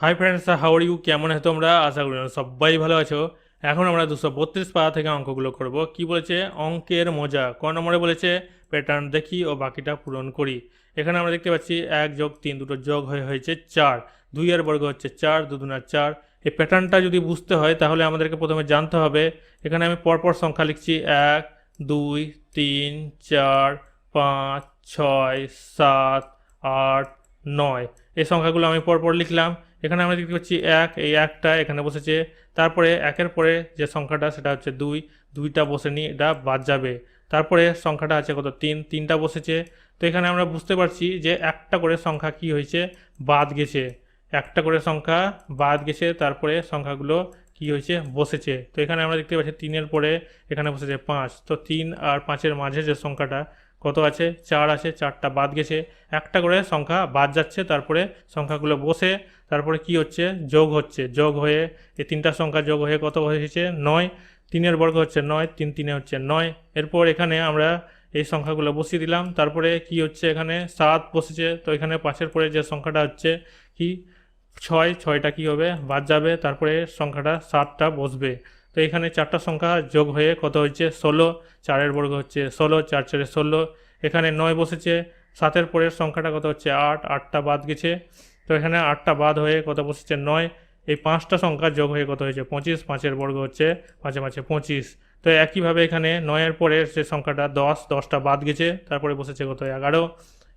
Hi friends how you কেমন আছো তোমরা? আশা করি সবাই ভালো আছো। এখন আমরা দুশো বত্রিশ পাড়া থেকে অঙ্কগুলো করব। কি বলেছে? অঙ্কের মজা। ক নম্বরে বলেছে প্যাটার্ন দেখি ও বাকিটা পূরণ করি। এখানে আমরা দেখতে পাচ্ছি, এক যোগ তিন দুটো যোগ হয়ে হয়েছে চার। দুই আর বর্গ হচ্ছে চার দুদুনার চার। এই প্যাটার্নটা যদি বুঝতে হয়, তাহলে আমাদেরকে প্রথমে জানতে হবে। এখানে আমি পরপর সংখ্যা লিখছি, এক, দুই, তিন, চার, পাঁচ, ছয়, সাত, আট, নয়। এই সংখ্যাগুলো আমি পরপর লিখলাম। এখানে আমরা দেখতে পাচ্ছি এক, এই একটা এখানে বসেছে। তারপরে একের পরে যে সংখ্যাটা, সেটা হচ্ছে দুই, দুইটা বসেনি এটা বাদ যাবে। তারপরে সংখ্যাটা আছে কত? তিন, তিনটা বসেছে। তো এখানে আমরা বুঝতে পারছি যে একটা করে সংখ্যা কি হয়েছে? বাদ গেছে। একটা করে সংখ্যা বাদ গেছে, তারপরে সংখ্যাগুলো কি হয়েছে? বসেছে। তো এখানে আমরা দেখতে পাচ্ছি তিনের পরে এখানে বসেছে পাঁচ। তো তিন আর পাঁচের মাঝে যে সংখ্যাটা কত আছে? চার আছে চারটা বাদ গেছে। একটা করে সংখ্যা বাদ যাচ্ছে, তারপরে সংখ্যাগুলো বসে, তারপরে কি হচ্ছে? যোগ হচ্ছে। যোগ হয়ে, এই তিনটা সংখ্যা যোগ হয়ে কত হয়েছে? নয়। তিনের বর্গ হচ্ছে নয়, তিন তিনে হচ্ছে নয়। এরপর এখানে আমরা এই সংখ্যাগুলো বসিয়ে দিলাম। তারপরে কি হচ্ছে এখানে? সাত বসেছে। তো এখানে পাঁচের পরে যে সংখ্যাটা হচ্ছে কি? ছয়, ছয়টা কি হবে? বাদ যাবে। তারপরে সংখ্যাটা সাতটা বসবে। এখানে চারটা সংখ্যা যোগ হয়ে কত হচ্ছে? ষোলো, চারের বর্গ হচ্ছে ষোলো, চার চারে ষোলো। এখানে নয় বসেছে, সাতের পরের সংখ্যাটা কত হচ্ছে? আট, আটটা বাদ গেছে। তো এখানে আটটা বাদ হয়ে কত বসেছে? নয়। এই পাঁচটা সংখ্যা যোগ হয়ে কত হয়েছে? পঁচিশ, পাঁচের বর্গ হচ্ছে পাঁচে পাঁচে পঁচিশ। তো একইভাবে এখানে নয়ের পরের যে সংখ্যাটা, দশ, দশটা বাদ গেছে, তারপরে বসেছে কত? এগারো।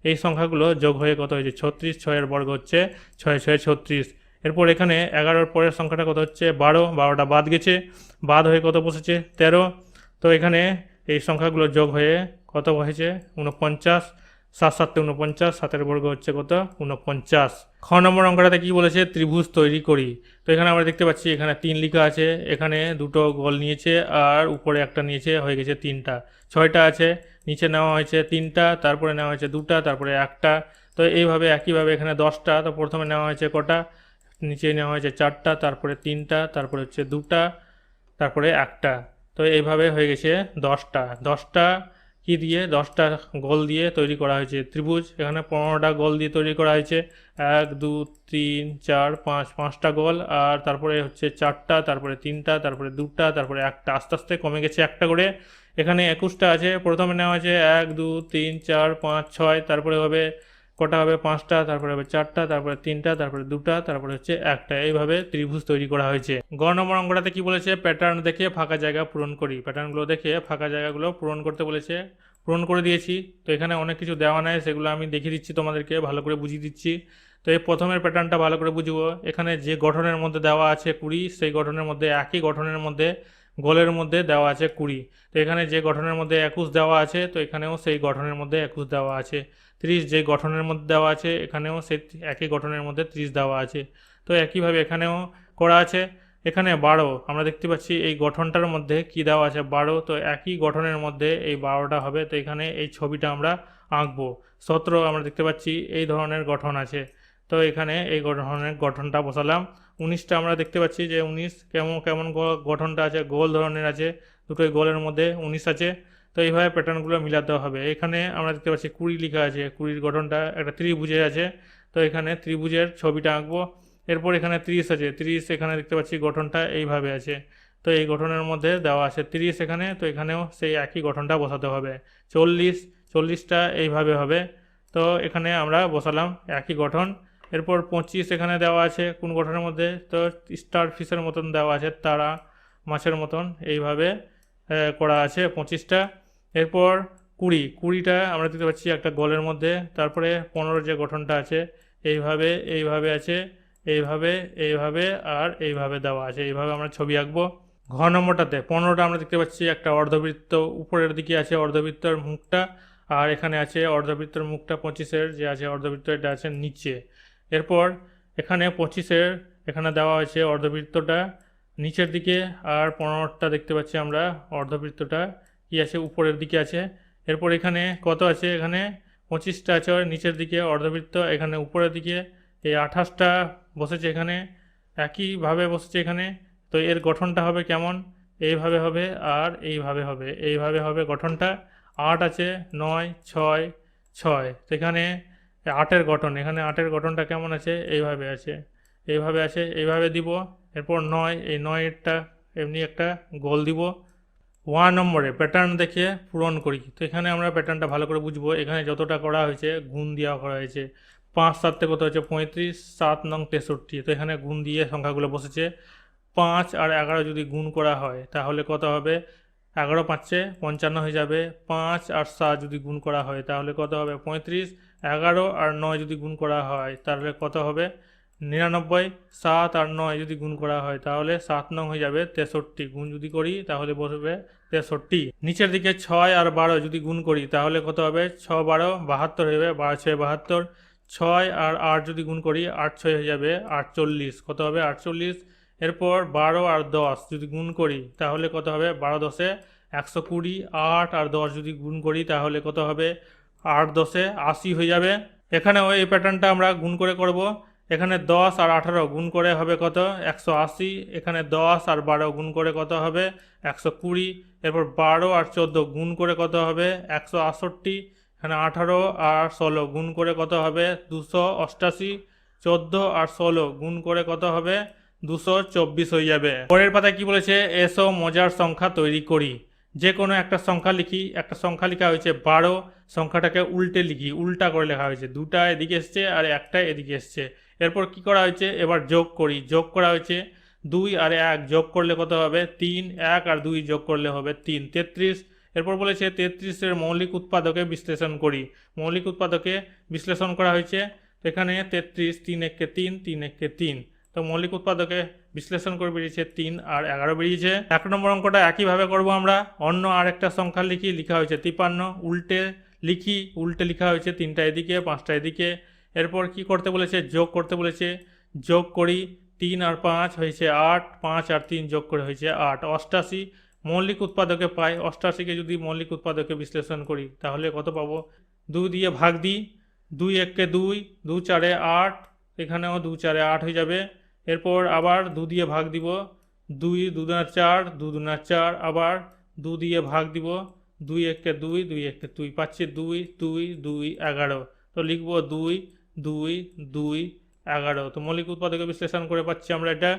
এই সংখ্যাগুলো যোগ হয়ে কত হয়েছে? ছত্রিশ, ছয়ের বর্গ হচ্ছে ছয় ছয়, ছত্রিশ। এরপর এখানে এগারোর পরের সংখ্যাটা কত হচ্ছে? বারো। বারোটা বাদ গেছে। বাদ হয়ে কত বসেছে? তেরো। তো এখানে এই সংখ্যাগুলো যোগ হয়ে কত হয়েছে? উনপঞ্চাশ সাত সাতটা উনপঞ্চাশ সাতের বর্গ হচ্ছে কত? উনপঞ্চাশ খ নম্বর অঙ্কটাতে কী বলেছে? ত্রিভুজ তৈরি করি। তো এখানে আমরা দেখতে পাচ্ছি এখানে তিন লিখা আছে। এখানে দুটো গোল নিয়েছে আর উপরে একটা নিয়েছে। হয়ে গেছে তিনটা। ছয়টা আছে। নিচে নেওয়া হয়েছে তিনটা। তারপরে নেওয়া হয়েছে দুটা। তারপরে একটা। তো এইভাবে একইভাবে এখানে দশটা। তো প্রথমে নেওয়া হয়েছে কটা? নিচে নেওয়া হয়েছে চারটা, তারপরে তিনটা, তারপরে হচ্ছে দুটা, তারপরে একটা। তো এইভাবে হয়ে গেছে দশটা। দশটা কি দিয়ে? দশটা গোল দিয়ে তৈরি করা হয়েছে ত্রিভুজ। এখানে পনেরোটা গোল দিয়ে তৈরি করা হয়েছে। এক, দু, তিন, চার, পাঁচ, পাঁচটা গোল। আর তারপরে হচ্ছে চারটা, তারপরে তিনটা, তারপরে দুটা, তারপরে একটা। আস্তে আস্তে কমে গেছে একটা করে। এখানে একুশটা আছে। প্রথমে নেওয়া হয়েছে এক, দু, তিন, চার, পাঁচ, ছয়। তারপরে হবে কটা হবে? পাঁচটা, তারপরে হবে চারটা, তারপরে তিনটা, তারপরে দুটা, তারপরে হচ্ছে একটা। এইভাবে ত্রিভুজ তৈরি করা হয়েছে। গ নম্বর অঙ্কটাতে কি বলেছে? প্যাটার্ন দেখে ফাঁকা জায়গা পূরণ করি। প্যাটার্নগুলো দেখে ফাঁকা জায়গাগুলো পূরণ করতে বলেছে। পূরণ করে দিয়েছি। তো এখানে অনেক কিছু দেওয়া নাই, সেগুলো আমি দেখিয়ে দিচ্ছি তোমাদেরকে, ভালো করে বুঝিয়ে দিচ্ছি। তো এই প্রথমের প্যাটার্নটা ভালো করে বুঝব। এখানে যে গঠনের মধ্যে দেওয়া আছে কুড়ি, সেই গঠনের মধ্যে একই গঠনের মধ্যে গোলের মধ্যে দেওয়া আছে কুড়ি। তো এখানে যে গঠনের মধ্যে একুশ দেওয়া আছে, তো এখানেও সেই গঠনের মধ্যে একুশ দেওয়া আছে। ত্রিশ যে গঠনের মধ্যে দেওয়া আছে, এখানেও সে একই গঠনের মধ্যে ত্রিশ দেওয়া আছে। তো একইভাবে এখানেও করা আছে। এখানে বারো, আমরা দেখতে পাচ্ছি এই গঠনটার মধ্যে কি দেওয়া আছে? বারো, তো একই গঠনের মধ্যে এই বারোটা হবে। তো এখানে এই ছবিটা আমরা আঁকবো। সতেরো, আমরা দেখতে পাচ্ছি এই ধরনের গঠন আছে। তো এখানে এই গঠনের গঠনটা বসালাম। উনিশটা আমরা দেখতে পাচ্ছি যে উনিশ কেমন কেমন গঠনটা আছে, গোল ধরনের আছে। দুটোই গোলের মধ্যে উনিশ আছে। তো এইভাবে প্যাটার্নগুলো মিলাতে হবে। এখানে আমরা দেখতে পাচ্ছি কুড়ি লেখা আছে, কুড়ির গঠনটা একটা ত্রিভুজে আছে। তো এখানে ত্রিভুজের ছবিটা আঁকবো। এরপর এখানে ত্রিশ আছে, ত্রিশ এখানে দেখতে পাচ্ছি গঠনটা এইভাবে আছে। তো এই গঠনের মধ্যে দেওয়া আছে ত্রিশ এখানে, তো এখানেও সেই একই গঠনটা বসাতে হবে। চল্লিশ, চল্লিশটা এইভাবে হবে। তো এখানে আমরা বসালাম একই গঠন। এরপর পঁচিশ এখানে দেওয়া আছে কোন গঠনের মধ্যে? তো স্টার ফিশের মতন দেওয়া আছে, তারা মাছের মতন এইভাবে করা আছে পঁচিশটা। এরপর কুড়ি, কুড়িটা আমরা দেখতে পাচ্ছি একটা গোলের মধ্যে, তারপরে পনেরো যে গঠনটা আছে, এইভাবে এইভাবে আছে, এইভাবে এইভাবে আর এইভাবে দেওয়া আছে, এইভাবে আমরা ছবি আঁকবো। ঘ নম্বরটাতে পনেরোটা আমরা দেখতে পাচ্ছি একটা অর্ধবৃত্ত, উপরের দিকে আছে অর্ধবৃত্তর মুখটা, আর এখানে আছে অর্ধবৃত্তর মুখটা পঁচিশের, যে আছে অর্ধবৃত্ত, এটা আছে নিচে। এরপর এখানে পঁচিশের, এখানে দেওয়া হয়েছে অর্ধবৃত্তটা নিচের দিকে, আর পনেরোটা দেখতে পাচ্ছি আমরা অর্ধবৃত্তটা কি আছে? উপরের দিকে আছে। এরপর এখানে কত আছে? এখানে পঁচিশটা আছে নিচের দিকে অর্ধবৃত্ত এখানে উপরের দিকে। এই আঠাশটা বসেছে এখানে। একইভাবে বসেছে এখানে। তো এর গঠনটা হবে কেমন? এইভাবে হবে আর এইভাবে হবে। এইভাবে হবে গঠনটা। আট আছে, নয়, ছয় ছয়। সেখানে আটের গঠন। এখানে আটের গঠনটা কেমন আছে? এইভাবে আছে। এইভাবে আছে, এইভাবে দিব। এরপর নয়, এই নয়টা এমনি একটা গোল দিব। ওয়ান নম্বরে প্যাটার্ন দেখে পূরণ করি। তো এখানে আমরা প্যাটার্নটা ভালো করে বুঝব। এখানে যতটা করা হয়েছে, গুণ দেওয়া করা হয়েছে। পাঁচ সাততে কত হয়েছে? পঁয়ত্রিশ, সাত নং তেষট্টি। তো এখানে গুণ দিয়ে সংখ্যাগুলো বসেছে। পাঁচ আর এগারো যদি গুণ করা হয়, তাহলে কত হবে? এগারো পাঁচে পঞ্চান্ন হয়ে যাবে। পাঁচ আর সাত যদি গুণ করা হয়, তাহলে কত হবে? পঁয়ত্রিশ। এগারো আর নয় যদি গুণ করা হয়, তাহলে কত হবে? নিরানব্বই, সাত আর নয় যদি গুণ করা হয়, তাহলে সাত নং হয়ে যাবে তেষট্টি। গুণ যদি করি, তাহলে বসবে তেষট্টি। নিচের দিকে ছয় আর বারো যদি গুণ করি, তাহলে কত হবে? ছ বারো, বাহাত্তর হয়ে যাবে বারো, ছয়, বাহাত্তর। ছয় আর আট যদি গুণ করি, আট ছয় হয়ে যাবে আটচল্লিশ। কত হবে? আটচল্লিশ। এরপর বারো আর দশ যদি গুণ করি, তাহলে কত হবে? বারো দশে একশো কুড়ি। আট আর দশ যদি গুণ করি, তাহলে কত হবে? আট দশে আশি হয়ে যাবে। এখানে ওই প্যাটার্নটা আমরা গুণ করে করব। এখানে দশ আর আঠারো গুণ করে হবে কত? একশো আশি। এখানে দশ আর বারো গুণ করে কত হবে? একশো কুড়ি। এরপর বারো আর চোদ্দ গুণ করে কত হবে? একশো আটষট্টি। এখানে আঠারো আর ষোলো গুণ করে কত হবে? দুশো অষ্টাশি। চোদ্দ আর ষোলো গুণ করে কত হবে? দুশো চব্বিশ হয়ে যাবে। পরের পাতায় কি বলেছে? এসো মজার সংখ্যা তৈরি করি। যে কোনো একটা সংখ্যা লিখি। একটা সংখ্যা লেখা হয়েছে বারো। সংখ্যাটাকে উল্টে লিখি। উল্টা করে লেখা হয়েছে। দুটা এদিকে এসছে আর একটা এদিকে এসছে। এরপর কি করা হয়েছে? এবার যোগ করি। যোগ করা হয়েছে দুই আর এক। যোগ করলে কত হবে? তিন, এক আর দুই যোগ করলে হবে তিন। তেত্রিশ। এরপর বলেছে তেত্রিশের মৌলিক উৎপাদকে বিশ্লেষণ করি। মৌলিক উৎপাদকে বিশ্লেষণ করা হয়েছে। এখানে তেত্রিশ, তিন এককে তিন তিন এককে তিন। তো মৌলিক উৎপাদকে বিশ্লেষণ করে বেরিয়েছে তিন আর এগারো বেরিয়েছে। এক নম্বর অঙ্কটা একইভাবে করব আমরা। অন্য আর একটা সংখ্যা লিখি, লিখা হয়েছে তিপান্ন। উল্টে লিখি, উল্টে লিখা হয়েছে তিনটা এদিকে, পাঁচটা এদিকে। এরপর কি করতে বলেছে? যোগ করতে বলেছে। যোগ করি তিন আর পাঁচ হয়েছে আট, পাঁচ আর তিন যোগ করে হয়েছে আট। অষ্টাশি মৌলিক উৎপাদকে পাই। অষ্টাশিকে যদি মৌলিক উৎপাদকে বিশ্লেষণ করি, তাহলে কত পাবো? দুই দিয়ে ভাগ দিই। দুই এককে দুই দু চারে আট, এখানেও দু চারে আট হয়ে যাবে। এরপর আবার দু দিয়ে ভাগ দিব। দুই দুদুনা চার দুদুনা চার, আবার দু দিয়ে ভাগ দিব। দুই এককে দুই দুই এককে দুই। পাচ্ছি দুই দুই দুই, এগারো। তো লিখব দুই দুই দুই, এগারো। তো মৌলিক উৎপাদকে বিশ্লেষণ করে পাচ্ছি আমরা এটা।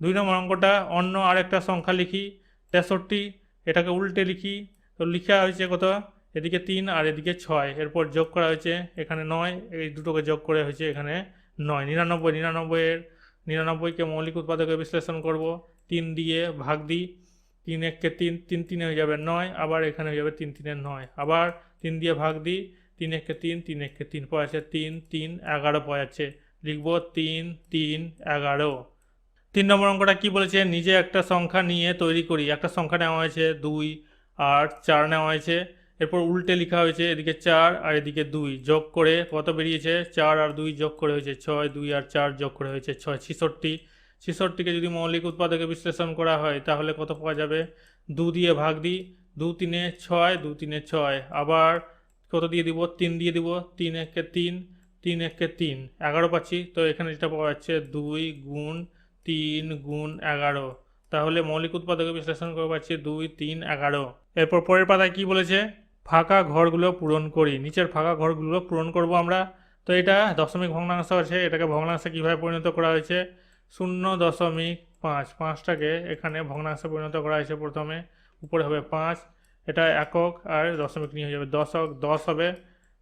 দুই নম্বর অঙ্কটা, অন্য আরেকটা সংখ্যা লিখি। তেষট্টি, এটাকে উল্টে লিখি। তো লিখা হয়েছে কত? এদিকে তিন আর এদিকে ছয়। এরপর যোগ করা হয়েছে এখানে নয়। এই দুটোকে যোগ করে হয়েছে এখানে নয়। নিরানব্বই, নিরানব্বইয়ের, নিরানব্বইকে মৌলিক উৎপাদকে বিশ্লেষণ করব। তিন দিয়ে ভাগ দিই। তিন এককে তিন তিন তিনে হয়ে যাবে নয়। আবার এখানে হয়ে যাবে তিন তিনের নয়। আবার তিন দিয়ে ভাগ দিই। তিন এককে তিন তিন এককে তিন, পয় আছে তিন তিন, এগারো, পয় আছে। লিখব তিন তিন, এগারো। তিন নম্বর অঙ্কটা কি বলেছে? নিজে একটা সংখ্যা নিয়ে তৈরি করি। একটা সংখ্যা নেওয়া হয়েছে দুই আর চার নেওয়া হয়েছে। এরপর উল্টে লেখা হয়েছে এদিকে চার আর এদিকে দুই। যোগ করে কত বেরিয়েছে? চার আর দুই যোগ করে হয়েছে ছয়, দুই আর চার যোগ করে হয়েছে ছয়, ছিষট্টি। ছিষট্টিকে যদি মৌলিক উৎপাদকে বিশ্লেষণ করা হয়, তাহলে কত পাওয়া যাবে? দু দিয়ে ভাগ দিই। দু তিনে ছয়, দু তিনে ছয়। আবার কত দিয়ে দিব? তিন দিয়ে দিব। তিন একে তিন তিন একে তিন। এগারো পাচ্ছি। তো এখানে যেটা পাওয়া যাচ্ছে দুই গুণ তিন গুণ এগারো। তাহলে মৌলিক উৎপাদকে বিশ্লেষণ করে পাচ্ছি দুই, তিন, এগারো। এরপর পরের পাতায় কি বলেছে? ফাঁকা ঘরগুলো পূরণ করি। নিচের ফাঁকা ঘরগুলো পূরণ করব আমরা। তো এটা দশমিক ভগ্নাংশ আছে। এটাকে ভগ্নাংশে কীভাবে পরিণত করা হয়েছে? শূন্য দশমিক পাঁচ। পাঁচটাকে এখানে ভগ্নাংশে পরিণত করা হয়েছে প্রথমে। উপরে হবে পাঁচ। এটা একক আর দশমিক নিয়ে হয়ে যাবে দশক, দশ হবে।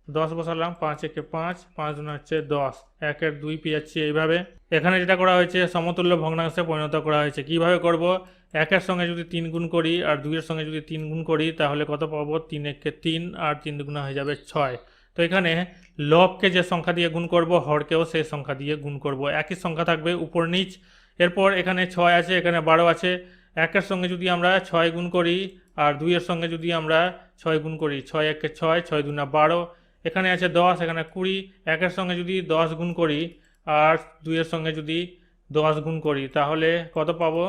দশ বসালাম, পাঁচ একে পাঁচ পাঁচ গুণ হচ্ছে দশ। একের দুই পেয়ে যাচ্ছি এইভাবে। এখানে যেটা করা হয়েছে, সমতুল্য ভগ্নাংশে পরিণত করা হয়েছে। কীভাবে করব? একের সঙ্গে যদি তিন গুণ করি আর দুইয়ের সঙ্গে যদি তিন গুণ করি, তাহলে কত পাবো? তিন একে তিন আর তিন দুগুণা হয়ে যাবে ছয়। তো এখানে লবকে যে সংখ্যা দিয়ে গুণ করব, হরকেও সেই সংখ্যা দিয়ে গুণ করব। একই সংখ্যা থাকবে উপর নিচ। এরপর এখানে ছয় আছে, এখানে বারো আছে। একের সঙ্গে যদি আমরা ছয় গুণ করি আর দুইয়ের সঙ্গে যদি আমরা ছয় গুণ করি, ছয় একে ছয় ছয় দুনা বারো, এখানে আছে দশ, এখানে কুড়ি, একের সঙ্গে যদি দশ গুণ করি আর দুইয়ের সঙ্গে যদি দশ গুণ করি, তাহলে কত পাবো?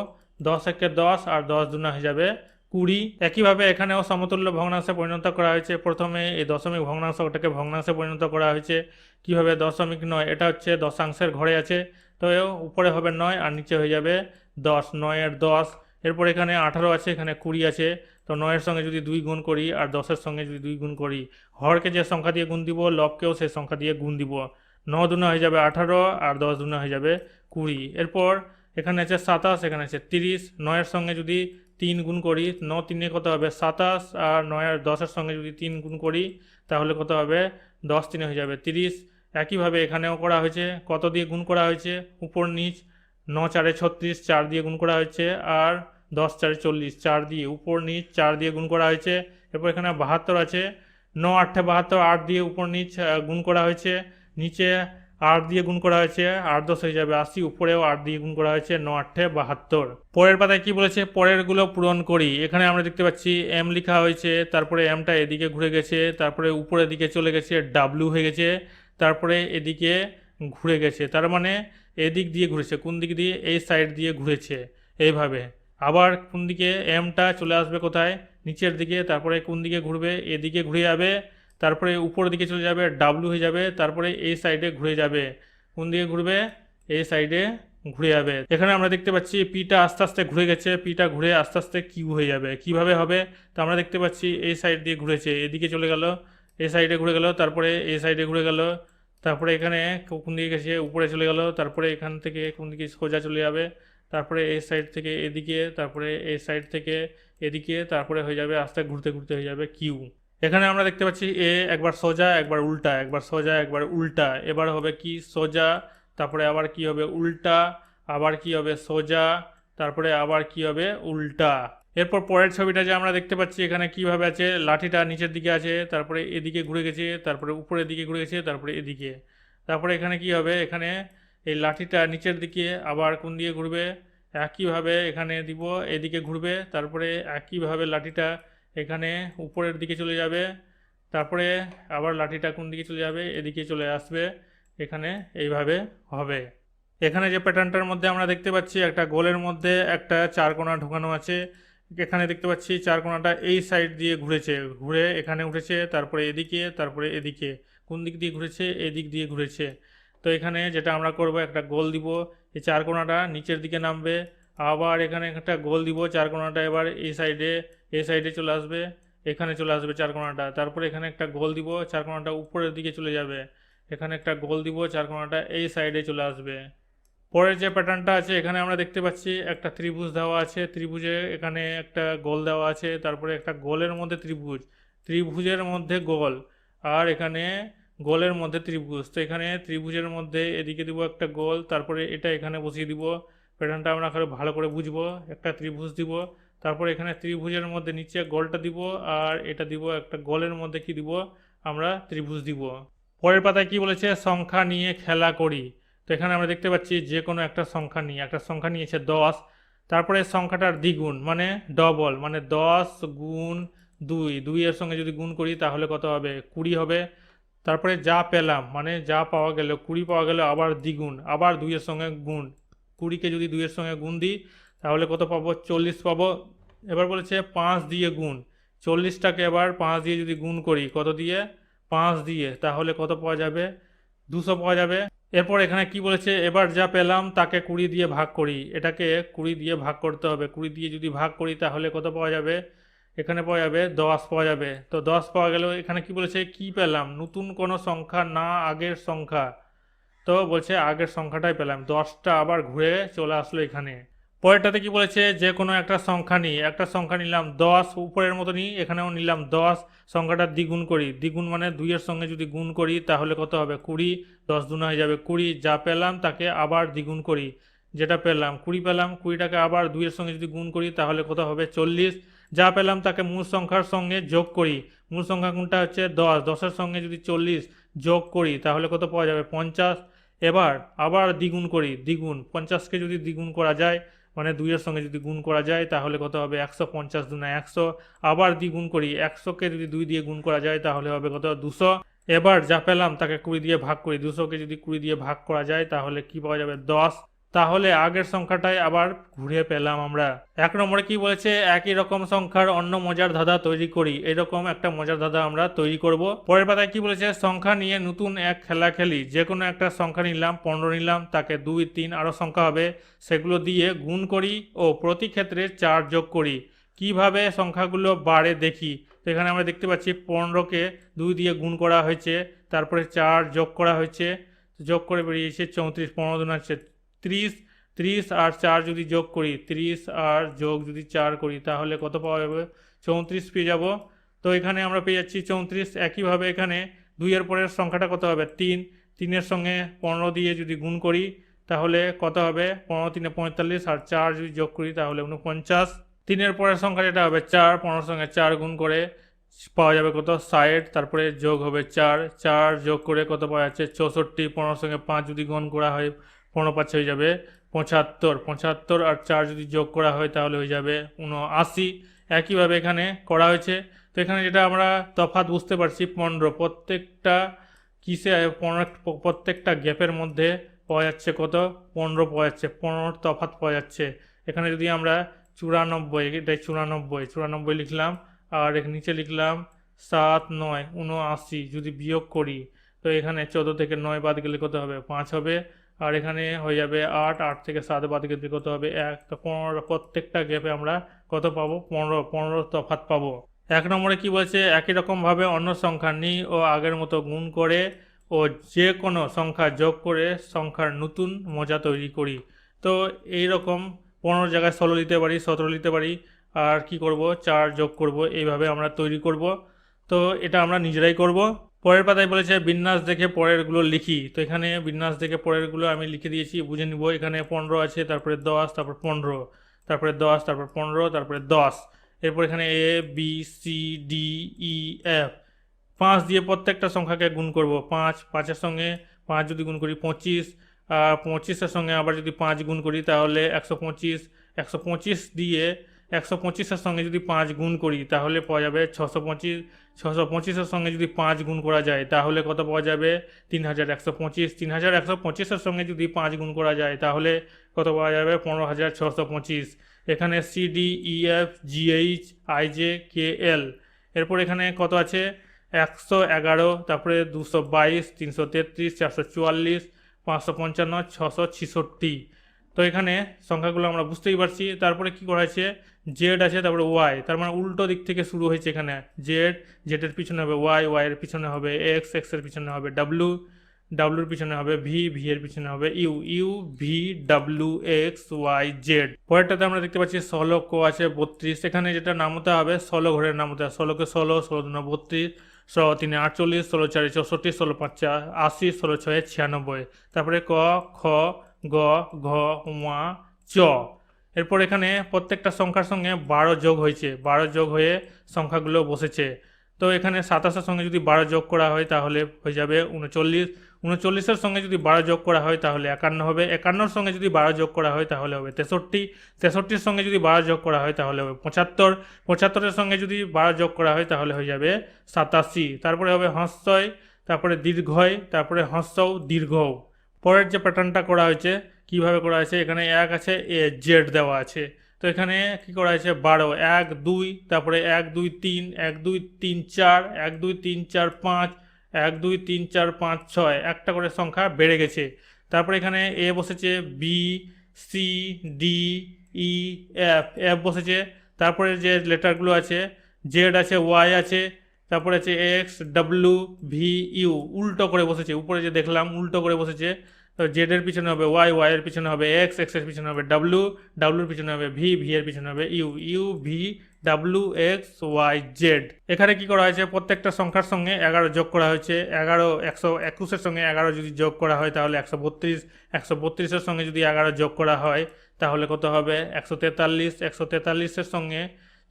দশ একে দশ আর দশ দুনা হয়ে যাবে কুড়ি। একইভাবে এখানেও সমতুল্য ভগ্নাংশে পরিণত করা হয়েছে। প্রথমে এই দশমিক ভগ্নাংশ ওটাকে ভগ্নাংশে পরিণত করা হয়েছে। কীভাবে? দশমিক নয়, এটা হচ্ছে দশাংশের ঘরে আছে। তো উপরে হবে নয় আর নিচে হয়ে যাবে দশ। নয়ের দশ এরপর এখানে আঠারো আছে, এখানে কুড়ি আছে। তো নয়ের সঙ্গে যদি দুই গুণ করি আর দশের সঙ্গে যদি দুই গুণ করি, হরকে যে সংখ্যা দিয়ে গুণ দিব, লবকেও সেই সংখ্যা দিয়ে গুণ দিব। ন দুনা হয়ে যাবে আঠারো আর দশ দুনা হয়ে যাবে কুড়ি। এরপর এখানে আছে সাতাশ, এখানে আছে তিরিশ। নয়ের সঙ্গে যদি তিন গুণ করি, ন তিনে কত হবে? সাতাশ। আর নয়ের দশের সঙ্গে যদি তিন গুণ করি, তাহলে কত হবে? দশ তিনে হয়ে যাবে তিরিশ। একইভাবে এখানেও করা হয়েছে। কত দিয়ে গুণ করা হয়েছে? উপর নিচ। ন চারে ছত্রিশ, চার দিয়ে গুণ করা হয়েছে, আর দশ চারে চল্লিশ, চার দিয়ে উপর নিচ, চার দিয়ে গুণ করা হয়েছে। এরপর এখানে বাহাত্তর আছে, ন আটটা বাহাত্তর, আট দিয়ে উপর নিচ গুণ করা হয়েছে, নিচে আট দিয়ে গুণ করা হয়েছে, আট দশ হয়ে যাবে, আশি, উপরেও আট দিয়ে গুণ করা হয়েছে, ন, আটে বাহাত্তর। পরের পাতায় কি বলেছে? পরেরগুলো পূরণ করি। এখানে আমরা দেখতে পাচ্ছি, এম লেখা হয়েছে, তারপরে এমটা এদিকে ঘুরে গেছে, তারপরে উপরের দিকে চলে গেছে ডাব্লু হয়ে গেছে, তারপরে এদিকে ঘুরে গেছে। তার মানে এদিক দিয়ে ঘুরেছে, কোন দিক দিয়ে? এই সাইড দিয়ে ঘুরেছে, এইভাবে। আবার কোন দিকে? এমটা চলে আসবে কোথায়? নিচের দিকে, তারপরে কোন দিকে ঘুরবে? এদিকে ঘুরে যাবে, তারপরে উপরের দিকে চলে যাবে ডাব্লু হয়ে যাবে, তারপরে এই সাইডে ঘুরে যাবে। কোন দিকে ঘুরবে? এই সাইডে ঘুরে যাবে। এখানে আমরা দেখতে পাচ্ছি পিটা আস্তে আস্তে ঘুরে গেছে পিটা ঘুরে আস্তে আস্তে কিউ হয়ে যাবে। কীভাবে হবে? তো আমরা দেখতে পাচ্ছি এই সাইড দিয়ে ঘুরেছে, এদিকে চলে গেল, এই সাইডে ঘুরে গেল, তারপরে এই সাইডে ঘুরে গেল তারপরে এখানে কোন দিকে গেছে উপরে চলে গেল, তারপরে এখান থেকে কোন দিকে সোজা চলে যাবে, তারপরে এই সাইড থেকে এদিকে, তারপরে এই সাইড থেকে এদিকে, তারপরে হয়ে যাবে আস্তে ঘুরতে ঘুরতে হয়ে যাবে কিউ এখানে আমরা দেখতে পাচ্ছি এ একবার সোজা, একবার উল্টা, একবার সোজা, একবার উল্টা। এবার হবে কি সোজা, তারপরে আবার কি হবে উল্টা, আবার কি হবে সোজা, তারপরে আবার কি হবে উল্টা। এরপর পরের ছবিটা যে আমরা দেখতে পাচ্ছি, এখানে কীভাবে আছে, লাঠিটা নিচের দিকে আছে, তারপরে এদিকে ঘুরে গেছে, তারপরে উপরের দিকে ঘুরে গেছে, তারপরে এদিকে। তারপরে এখানে কি হবে? এখানে এই লাঠিটা নিচের দিকে আবার কোন দিকে ঘুরবে? একইভাবে এখানে দিব, এদিকে ঘুরবে, তারপরে একইভাবে লাঠিটা এখানে উপরের দিকে চলে যাবে, তারপরে আবার লাঠিটা কোন দিকে চলে যাবে? এদিকে চলে আসবে, এখানে এইভাবে হবে। এখানে যে প্যাটার্নটার মধ্যে আমরা দেখতে পাচ্ছি, একটা গোলের মধ্যে একটা চার কোণা ঢোকানো আছে। এখানে দেখতে পাচ্ছি চার কোণাটা এই সাইড দিয়ে ঘুরেছে। ঘুরে এখানে উঠেছে, তারপরে এদিকে তারপরে এদিকে। কোন দিক দিয়ে ঘুরেছে? এদিক দিয়ে ঘুরেছে। তো এখানে যেটা আমরা করব, একটা গোল দিব এই চার কোণাটা নিচের দিকে নামবে। আবার এখানে একটা গোল দিব চার কোণাটা এবার এই সাইডে এই সাইডে চলে আসবে, এখানে চলে আসবে চার কোণাটা তারপরে এখানে একটা গোল দিব, চার কোণাটা উপরের দিকে চলে যাবে। এখানে একটা গোল দিব, চার কোণাটা এই সাইডে চলে আসবে। পরের যে প্যাটার্নটা আছে, এখানে আমরা দেখতে পাচ্ছি একটা ত্রিভুজ দেওয়া আছে। ত্রিভুজে এখানে একটা গোল দেওয়া আছে, তারপরে একটা গোলের মধ্যে ত্রিভুজ। ত্রিভুজের মধ্যে গোল, আর এখানে গোলের মধ্যে ত্রিভুজ। তো এখানে ত্রিভুজের মধ্যে এদিকে দিব একটা গোল, তারপরে এটা এখানে বসিয়ে দিব। প্যাটার্নটা আমরা ভালো করে বুঝব, একটা ত্রিভুজ দিব। তারপরে এখানে ত্রিভুজের মধ্যে নিচে গোলটা দিব, আর এটা দিব একটা গোলের মধ্যে কি দিব, আমরা ত্রিভুজ দিব। পরের পাতায় কি বলেছে? সংখ্যা নিয়ে খেলা করি। এখানে আমরা দেখতে পাচ্ছি যে কোনো একটা সংখ্যা নিয়ে, একটা সংখ্যা নিয়েছে দশ, তারপরে সংখ্যাটার দ্বিগুণ মানে ডবল মানে দশ গুণ দুই, দুইয়ের সঙ্গে যদি গুণ করি তাহলে কত হবে? কুড়ি হবে। তারপরে যা পেলাম মানে যা পাওয়া গেল, কুড়ি পাওয়া গেল, আবার দ্বিগুণ, আবার দুইয়ের সঙ্গে গুণ। কুড়িকে যদি দুইয়ের সঙ্গে গুণ দিই, তাহলে কত পাবো? চল্লিশ পাবো। এবার বলেছে পাঁচ দিয়ে গুণ, চল্লিশটাকে এবার পাঁচ দিয়ে যদি গুণ করি, কত দিয়ে? পাঁচ দিয়ে, তাহলে কত পাওয়া যাবে? দুশো পাওয়া যাবে। এরপর এখানে কি বলেছে? এবার যা পেলাম, তাকে কুড়ি দিয়ে ভাগ করি। এটাকে কুড়ি দিয়ে ভাগ করতে হবে। কুড়ি দিয়ে যদি ভাগ করি, তাহলে কত পাওয়া যাবে? এখানে পাওয়া যাবে দশ পাওয়া যাবে। তো দশ পাওয়া গেল। এখানে কি বলেছে? কি পেলাম? নতুন কোনো সংখ্যা না আগের সংখ্যা? তো বলছে, আগের সংখ্যাটাই পেলাম। দশটা আবার ঘুরে চলে আসলো এখানে। পরেরটাতে কি বলেছে? যে কোনো একটা সংখ্যা নিই একটা সংখ্যা নিলাম দশ, উপরের মতো নিই এখানেও নিলাম দশ। সংখ্যাটা দ্বিগুণ করি। দ্বিগুণ মানে দুইয়ের সঙ্গে যদি গুণ করি তাহলে কত হবে? কুড়ি। দশ দুনা হয়ে যাবে কুড়ি। যা পেলাম তাকে আবার দ্বিগুণ করি। যেটা পেলাম, কুড়ি পেলাম, কুড়িটাকে আবার দুইয়ের সঙ্গে যদি গুণ করি তাহলে কত হবে? চল্লিশ। যা পেলাম তাকে মূল সংখ্যার সঙ্গে যোগ করি। মূল সংখ্যা কোনটা হচ্ছে দশ। দশের সঙ্গে যদি চল্লিশ যোগ করি তাহলে কত পাওয়া যাবে? পঞ্চাশ। এবার আবার দ্বিগুণ করি। দ্বিগুণ। পঞ্চাশকে যদি দ্বিগুণ করা যায় মানে দুইয়ের সঙ্গে যদি গুণ করা যায়, তাহলে কত হবে? একশো পঞ্চাশ দুনা একশো। আবার দ্বিগুণ করি, একশোকে যদি দুই দিয়ে গুণ করা যায়, তাহলে হবে কত? দুশো। এবার যা পেলাম তাকে কুড়ি দিয়ে ভাগ করি। দুশোকে যদি কুড়ি দিয়ে ভাগ করা যায়, তাহলে কি পাওয়া যাবে? দশ। তাহলে আগের সংখ্যাটাই আবার ঘুরে পেলাম আমরা। এক নম্বরে কি বলেছে? একই রকম সংখ্যার অন্য মজার ধাঁধা তৈরি করি। এরকম একটা মজার ধাঁধা আমরা তৈরি করব। পরের পাতায় কি বলেছে? সংখ্যা নিয়ে নতুন এক খেলা খেলি। যে কোনো একটা সংখ্যা নিলাম, পনেরো নিলাম, তাকে দুই, তিন আরও সংখ্যা হবে। সেগুলো দিয়ে গুণ করি ও প্রতি ক্ষেত্রে চার যোগ করি। কীভাবে সংখ্যাগুলো বাড়ে দেখি? এখানে আমরা দেখতে পাচ্ছি পনেরোকে দুই দিয়ে গুণ করা হয়েছে, তারপরে চার যোগ করা হয়েছে। যোগ করে বেরিয়েছে চৌত্রিশ, পনেরো দিন ত্রিশ ত্রিশ আর চার যদি যোগ করি, ত্রিশ আর যোগ যদি চার করি, তাহলে কত পাওয়া যাবে? চৌত্রিশ পেয়ে যাব। তো এখানে আমরা পেয়ে যাচ্ছি চৌত্রিশ। একইভাবে এখানে দুইয়ের পরের সংখ্যাটা কত হবে? তিন। তিনের সঙ্গে পনেরো দিয়ে যদি গুণ করি, তাহলে কত হবে? পনেরো তিনে পঁয়তাল্লিশ আর চার যদি যোগ করি, তাহলে উনপঞ্চাশ তিনের পরের সংখ্যা যেটা হবে? চার। পনেরোর সঙ্গে চার গুণ করে পাওয়া যাবে কত? ষাট। তারপরে যোগ হবে চার। চার যোগ করে কত পাওয়া যাচ্ছে? চৌষট্টি। পনেরোর সঙ্গে পাঁচ যদি গুণ করা হয় পনেরো পাঁচ হয়ে যাবে, পঁচাত্তর পঁচাত্তর আর চার যদি যোগ করা হয় তাহলে হয়ে যাবে উনআশি একইভাবে এখানে করা হয়েছে। তো এখানে যেটা আমরা তফাৎ বুঝতে পারছি, পনেরো, প্রত্যেকটা কিসে প্রত্যেকটা গ্যাপের মধ্যে পাওয়া যাচ্ছে কত? পনেরো পাওয়া যাচ্ছে, পনেরোর তফাত পাওয়া যাচ্ছে। এখানে যদি আমরা চুরানব্বই, এটাই চুরানব্বই চুরানব্বই লিখলাম আর নিচে লিখলাম সাত, নয় উনআশি যদি বিয়োগ করি, তো এখানে চোদ্দ থেকে নয় বাদ গেলে কত হবে? পাঁচ হবে। আর এখানে হয়ে যাবে আট আট থেকে সাত বাদ গেলে কত হবে এক। তো পনেরো, প্রত্যেকটা গ্যাপে আমরা কত পাবো? পনেরো পনেরো তফাৎ পাবো। এক নম্বরে কি বলছে? একই রকমভাবে অন্য সংখ্যা নিই ও আগের মতো গুণ করে ও যে কোনো সংখ্যা যোগ করে সংখ্যার নতুন মজা তৈরি করি। তো এই রকম পনেরো জায়গায় ষোলো নিতে পারি, সতেরো নিতে পারি। আর কি করব? চার যোগ করব, এইভাবে আমরা তৈরি করব। তো এটা আমরা নিজেরাই করব। পরের পাতায় বলেছে, বিন্যাস দেখে পরেরগুলো লিখি। তো এখানে বিন্যাস দেখে পরেরগুলো আমি লিখে দিয়েছি, বুঝে নিব। এখানে পনেরো আছে, তারপরে দশ, তারপর পনেরো, তারপরে দশ, তারপর পনেরো, তারপরে দশ। এরপর এখানে A B C D E F পাঁচ দিয়ে প্রত্যেকটা সংখ্যাকে গুণ করব। পাঁচ, পাঁচের সঙ্গে পাঁচ যদি গুণ করি পঁচিশ, আর পঁচিশের সঙ্গে আবার যদি পাঁচ গুণ করি তাহলে একশো পঁচিশ একশো পঁচিশ দিয়ে একশো পঁচিশের সঙ্গে যদি পাঁচ গুণ করি, তাহলে পাওয়া যাবে ছশো পঁচিশ, ছশো পঁচিশের সঙ্গে যদি পাঁচ গুণ করা যায়, তাহলে কত পাওয়া যাবে? তিন হাজার একশো পঁচিশ। তিন হাজার একশো পঁচিশের সঙ্গে যদি পাঁচ গুণ করা যায়, তাহলে কত পাওয়া যাবে? পনেরো হাজার ছশো পঁচিশ। এখানে C D E F G H I J K L এরপর এখানে কত আছে? একশো এগারো, তারপরে দুশো বাইশ, তিনশো তেত্রিশ, চারশো চুয়াল্লিশ, পাঁচশো পঞ্চান্ন, ছশো ছেষট্টি। তো এখানে সংখ্যাগুলো আমরা বুঝতেই পারছি। তারপরে কি করা হয়েছে? জেড আছে তারপরে ওয়াই তার মানে উল্টো দিক থেকে শুরু হয়েছে এখানে জেড জেডের পিছনে হবে ওয়াই ওয়াইয়ের পিছনে হবে এক্স এক্সের পিছনে হবে ডাব্লু ডাব্লুর পিছনে হবে ভি ভি এর পিছনে হবে U U V W X Y Z পরেরটাতে আমরা দেখতে পাচ্ছি ষোলো কো আছে বত্রিশ, এখানে যেটা নামতে হবে ষোলো ঘরের নামতে হবে ষোলোকে ষোলো ষোলো দুনো বত্রিশ ষোলো তিনে আটচল্লিশ, ষোলো চারে চৌষট্টি, ষোলো পাঁচে আশি, ষোলো ছয়ে ছিয়ানব্বই। তারপরে ক, খ, গ, ঘ ওয়া চ এরপর এখানে প্রত্যেকটা সংখ্যার সঙ্গে বারো যোগ হয়েছে। বারো যোগ হয়ে সংখ্যাগুলো বসেছে। তো এখানে সাতাশের সঙ্গে যদি বারো যোগ করা হয় তাহলে হয়ে যাবে উনচল্লিশ। উনচল্লিশের সঙ্গে যদি বারো যোগ করা হয় তাহলে একান্ন হবে। একান্নর সঙ্গে যদি বারো যোগ করা হয় তাহলে হবে তেষট্টি। তেষট্টির সঙ্গে যদি বারো যোগ করা হয় তাহলে হবে পঁচাত্তর। পঁচাত্তরের সঙ্গে যদি বারো যোগ করা হয় তাহলে হয়ে যাবে সাতাশি। তারপরে হবে হস্যয় তারপরে দীর্ঘয় তারপরে হস্যও, দীর্ঘও। পরের যে প্যাটার্নটা করা হয়েছে কীভাবে করা আছে এখানে এক আছে, এ, জেড দেওয়া আছে। তো এখানে কি করা হয়েছে? বারো, এক, দুই, তারপরে এক, দুই, তিন, এক, দুই, তিন, চার, এক, দুই, তিন, চার, পাঁচ, এক, দুই, তিন, চার, পাঁচ, ছয়, একটা করে সংখ্যা বেড়ে গেছে। তারপরে এখানে এ বসেছে, B, C, D, E, F F বসেছে। তারপরে যে লেটারগুলো আছে, জেড আছে, ওয়াই আছে, তারপরে আছে এক্স ডাব্লু ভি, ইউ, উল্টো করে বসেছে। উপরে যে দেখলাম, উল্টো করে বসেছে। তো জেড এর পিছনে হবে ওয়াই ওয়াই এর পিছনে হবে এক্স এক্সের পিছনে হবে ডাব্লু ডাব্লুর পিছনে হবে ভি ভি এর পিছনে হবে U U V W X Y Z এখানে কি করা হয়েছে? প্রত্যেকটা সংখ্যার সঙ্গে এগারো যোগ করা হয়েছে। এগারো, একশো একুশের সঙ্গে এগারো যদি যোগ করা হয় তাহলে একশো বত্রিশ। একশো বত্রিশের সঙ্গে যদি এগারো যোগ করা হয় তাহলে কত হবে? একশো তেতাল্লিশ। একশো তেতাল্লিশের সঙ্গে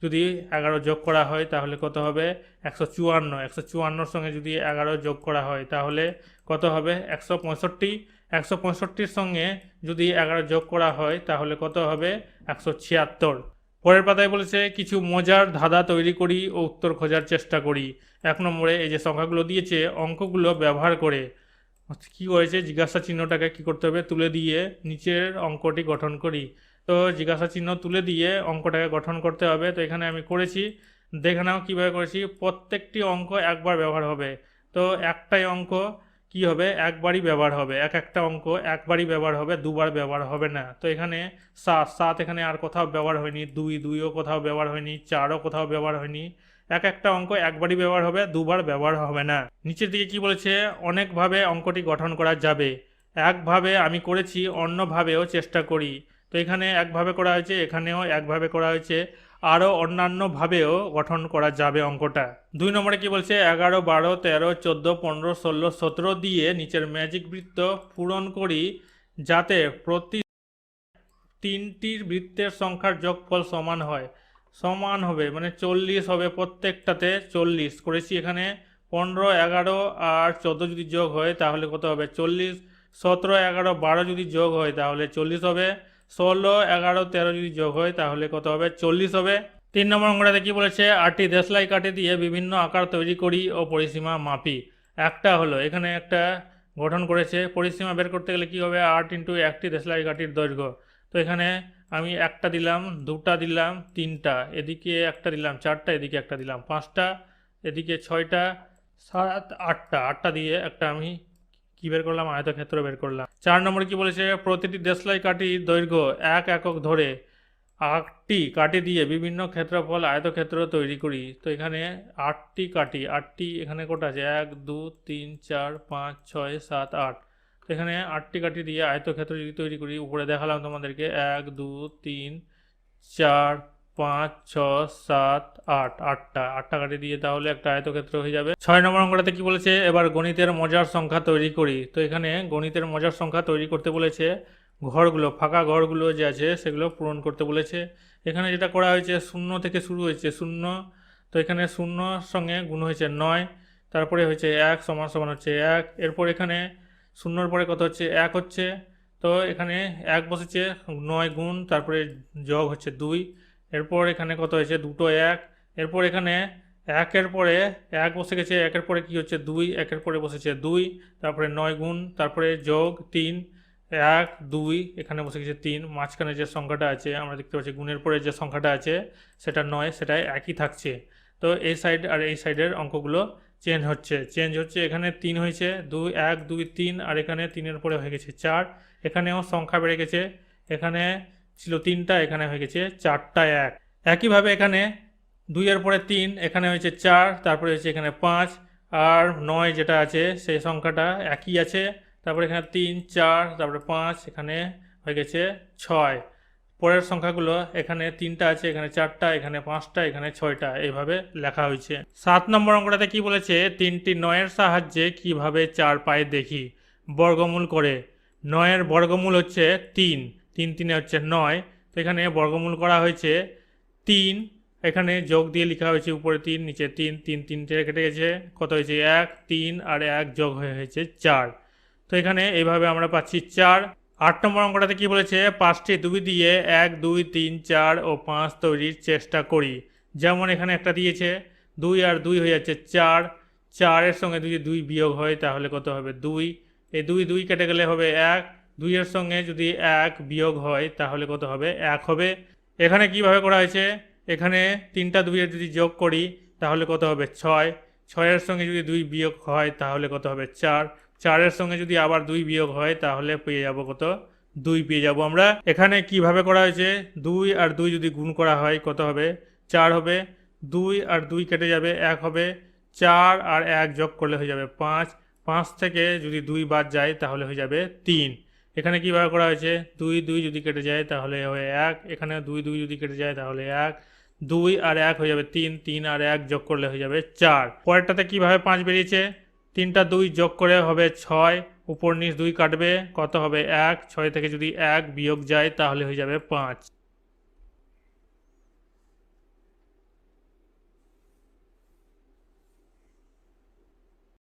যদি এগারো যোগ করা হয় তাহলে কত হবে? একশো চুয়ান্ন। একশো চুয়ান্নর সঙ্গে যদি এগারো যোগ করা হয় তাহলে কত হবে? একশো পঁয়ষট্টি। একশো পঁয়ষট্টির সঙ্গে যদি এগারো যোগ করা হয়, তাহলে কত হবে? একশো ছিয়াত্তর। পরের পাতায় বলেছে, কিছু মজার ধাঁধা তৈরি করি ও উত্তর খোঁজার চেষ্টা করি। এক নম্বরে, এই যে সংখ্যাগুলো দিয়েছে, অঙ্কগুলো ব্যবহার করে। কি করেছে জিজ্ঞাসা চিহ্নটাকে কি করতে হবে? তুলে দিয়ে নিচের অঙ্কটি গঠন করি। তো জিজ্ঞাসা চিহ্ন তুলে দিয়ে অঙ্কটাকে গঠন করতে হবে। তো এখানে আমি করেছি। দেখে নাও কীভাবে করেছি। প্রত্যেকটি অঙ্ক একবার ব্যবহার হবে। তো একটাই অঙ্ক কি হবে? একবারই ব্যবহার হবে। এক একটা অঙ্ক একবারই ব্যবহার হবে, দুবার ব্যবহার হবে না। তো এখানে সাত সাত এখানে আর কোথাও ব্যবহার হয়নি, দুই, দুইও কোথাও ব্যবহার হয়নি, চারও কোথাও ব্যবহার হয়নি। এক একটা অঙ্ক একবারই ব্যবহার হবে, দুবার ব্যবহার হবে না। নিচের দিকে কি বলেছে? অনেকভাবে অঙ্কটি গঠন করা যাবে। একভাবে আমি করেছি, অন্যভাবেও চেষ্টা করি। তো এখানে একভাবে করা হয়েছে, এখানেও একভাবে করা হয়েছে। আরও অন্যান্যভাবেও গঠন করা যাবে অঙ্কটা। দুই নম্বরে কি বলছে? এগারো, বারো, তেরো, চোদ্দ, পনেরো, ষোলো, সতেরো দিয়ে নিচের ম্যাজিক বৃত্ত পূরণ করি যাতে প্রতি তিনটির বৃত্তের সংখ্যার যোগফল সমান হয়। সমান হবে মানে চল্লিশ হবে প্রত্যেকটাতে চল্লিশ। করেছি এখানে পনেরো, এগারো আর চোদ্দ যদি যোগ হয় তাহলে কত হবে? চল্লিশ। সতেরো, এগারো, বারো যদি যোগ হয় তাহলে চল্লিশ হবে। ষোলো, এগারো, তেরো যদি যোগ হয়, তাহলে কত হবে? চল্লিশ হবে। তিন নম্বর অঙ্কটাতে কি বলেছে? আটটি দেশলাই কাঠি দিয়ে বিভিন্ন আকার তৈরি করি ও পরিসীমা মাপি। একটা হলো, এখানে একটা গঠন করেছে, পরিসীমা বের করতে গেলে কি হবে? আট ইন্টু একটি দেশলাই কাঠির দৈর্ঘ্য। তো এখানে আমি একটা দিলাম, দুটা দিলাম, তিনটা, এদিকে একটা দিলাম, চারটা, এদিকে একটা দিলাম, পাঁচটা, এদিকে ছয়টা, সাত, আটটা আটটা দিয়ে একটা আমি কি বের করলাম? আয়তক্ষেত্র বের করলাম। চার নম্বর কি বলেছে? প্রতিটি দেশলাই কাঠির দৈর্ঘ্য এক একক ধরে আটটি কাঠি দিয়ে বিভিন্ন ক্ষেত্রফল আয়তক্ষেত্র তৈরি করি। তো এখানে আটটি কাঠি, আটটি এখানে কোটা আছে? এক, দু, তিন, চার, পাঁচ, ছয়, সাত, আট। তো এখানে আটটি কাঠি দিয়ে আয়তক্ষেত্র যদি তৈরি করি, উপরে দেখালাম তোমাদেরকে। এক, দু, তিন, চার পাঁচ, ছ, সাত, আট, আটটা। আটটা কাঠি দিয়ে তাহলে একটা আয়তক্ষেত্র হয়ে যাবে। ছয় নম্বর অঙ্কটাতে কি বলেছে? এবার গণিতের মজার সংখ্যা তৈরি করি। তো এখানে গণিতের মজার সংখ্যা তৈরি করতে বলেছে, ঘরগুলো, ফাঁকা ঘরগুলো যে আছে সেগুলো পূরণ করতে বলেছে। এখানে যেটা করা হয়েছে, শূন্য থেকে শুরু হয়েছে, শূন্য। তো এখানে শূন্যর সঙ্গে গুণ হয়েছে নয়, তারপরে হয়েছে এক, সমান সমান হচ্ছে এক। এরপর এখানে শূন্যর পরে কত হচ্ছে? এক হচ্ছে। তো এখানে এক বসেছে, নয় গুণ, তারপরে যোগ হচ্ছে দুই। এরপর এখানে কত হয়েছে? দুটো এক। এরপর এখানে একের পরে এক বসে গেছে, একের পরে কি হচ্ছে? দুই, একের পরে বসেছে দুই, তারপরে নয় গুণ, তারপরে যোগ তিন, এক, দুই, এখানে বসে গেছে তিন। মাঝখানে যে সংখ্যাটা আছে, আমরা দেখতে পাচ্ছি গুণের পরে যে সংখ্যাটা আছে, সেটা নয় সেটাই একই থাকছে। তো এই সাইড আর এই সাইডের অঙ্কগুলো চেঞ্জ হচ্ছে। চেঞ্জ হচ্ছে, এখানে তিন হয়েছে, দুই, এক, দুই, তিন, আর এখানে তিনের পরে হয়ে গেছে চার। এখানেও সংখ্যা বেড়ে গেছে। এখানে ছিল তিনটা, এখানে হয়ে গেছে চারটা এক। একইভাবে এখানে দুইয়ের পরে তিন, এখানে হয়েছে চার, তারপরে হয়েছে এখানে পাঁচ, আর নয় যেটা আছে সেই সংখ্যাটা একই আছে। তারপরে এখানে তিন, চার, তারপরে পাঁচ, এখানে হয়ে গেছে ছয়। পরের সংখ্যাগুলো, এখানে তিনটা আছে, এখানে চারটা, এখানে পাঁচটা, এখানে ছয়টা, এইভাবে লেখা হয়েছে। সাত নম্বর অঙ্কটাতে কি বলেছে? তিনটি নয়ের সাহায্যে কীভাবে চার পায়ে দেখি? বর্গমূল করে। নয়ের বর্গমূল হচ্ছে তিন। তিন তিনে হচ্ছে নয়, তো এখানে বর্গমূল করা হয়েছে তিন, এখানে যোগ দিয়ে লেখা হয়েছে উপরে তিন, নিচে তিন তিন তিনটে কেটে গেছে কত হয়েছে এক, তিন আর এক যোগ হয়ে হয়েছে চার। তো এখানে এইভাবে আমরা পাচ্ছি চার। আট নম্বর অঙ্কটাতে কি বলেছে? পাঁচটি দুই দিয়ে এক, দুই, তিন, চার ও পাঁচ তৈরির চেষ্টা করি। যেমন এখানে একটা দিয়েছে, দুই আর দুই হয়ে যাচ্ছে চার। চারের সঙ্গে যদি দুই বিয়োগ হয় তাহলে কত হবে? দুই। এই দুই দুই কেটে গেলে হবে এক। দুইয়ের সঙ্গে যদি এক বিয়োগ হয়, তাহলে কত হবে? এক হবে। এখানে কীভাবে করা হয়েছে? এখানে তিনটা দুইয়ের যদি যোগ করি, তাহলে কত হবে? ছয়। ছয়ের সঙ্গে যদি দুই বিয়োগ হয়, তাহলে কত হবে? চার। চারের সঙ্গে যদি আবার দুই বিয়োগ হয়, তাহলে পেয়ে যাব কত? দুই পেয়ে যাব আমরা। এখানে কীভাবে করা হয়েছে? দুই আর দুই যদি গুণ করা হয়, কত হবে? চার হবে। দুই আর দুই কেটে যাবে, এক হবে। চার আর এক যোগ করলে হয়ে যাবে পাঁচ। পাঁচ থেকে যদি দুই বাদ যায়, তাহলে হয়ে যাবে তিন। এখানে কীভাবে করা হয়েছে? দুই দুই যদি কেটে যায় তাহলে হবে এক। এখানে দুই দুই যদি কেটে যায় তাহলে এক। দুই আর এক হয়ে যাবে তিন। তিন আর এক যোগ করলে হয়ে যাবে চার। পরেরটাতে কীভাবে পাঁচ বেরিয়েছে? তিনটা দুই যোগ করে হবে ছয়। উপর নিচ দুই কাটবে। কত হবে? এক। ছয় থেকে যদি এক বিয়োগ যায় তাহলে হয়ে যাবে পাঁচ।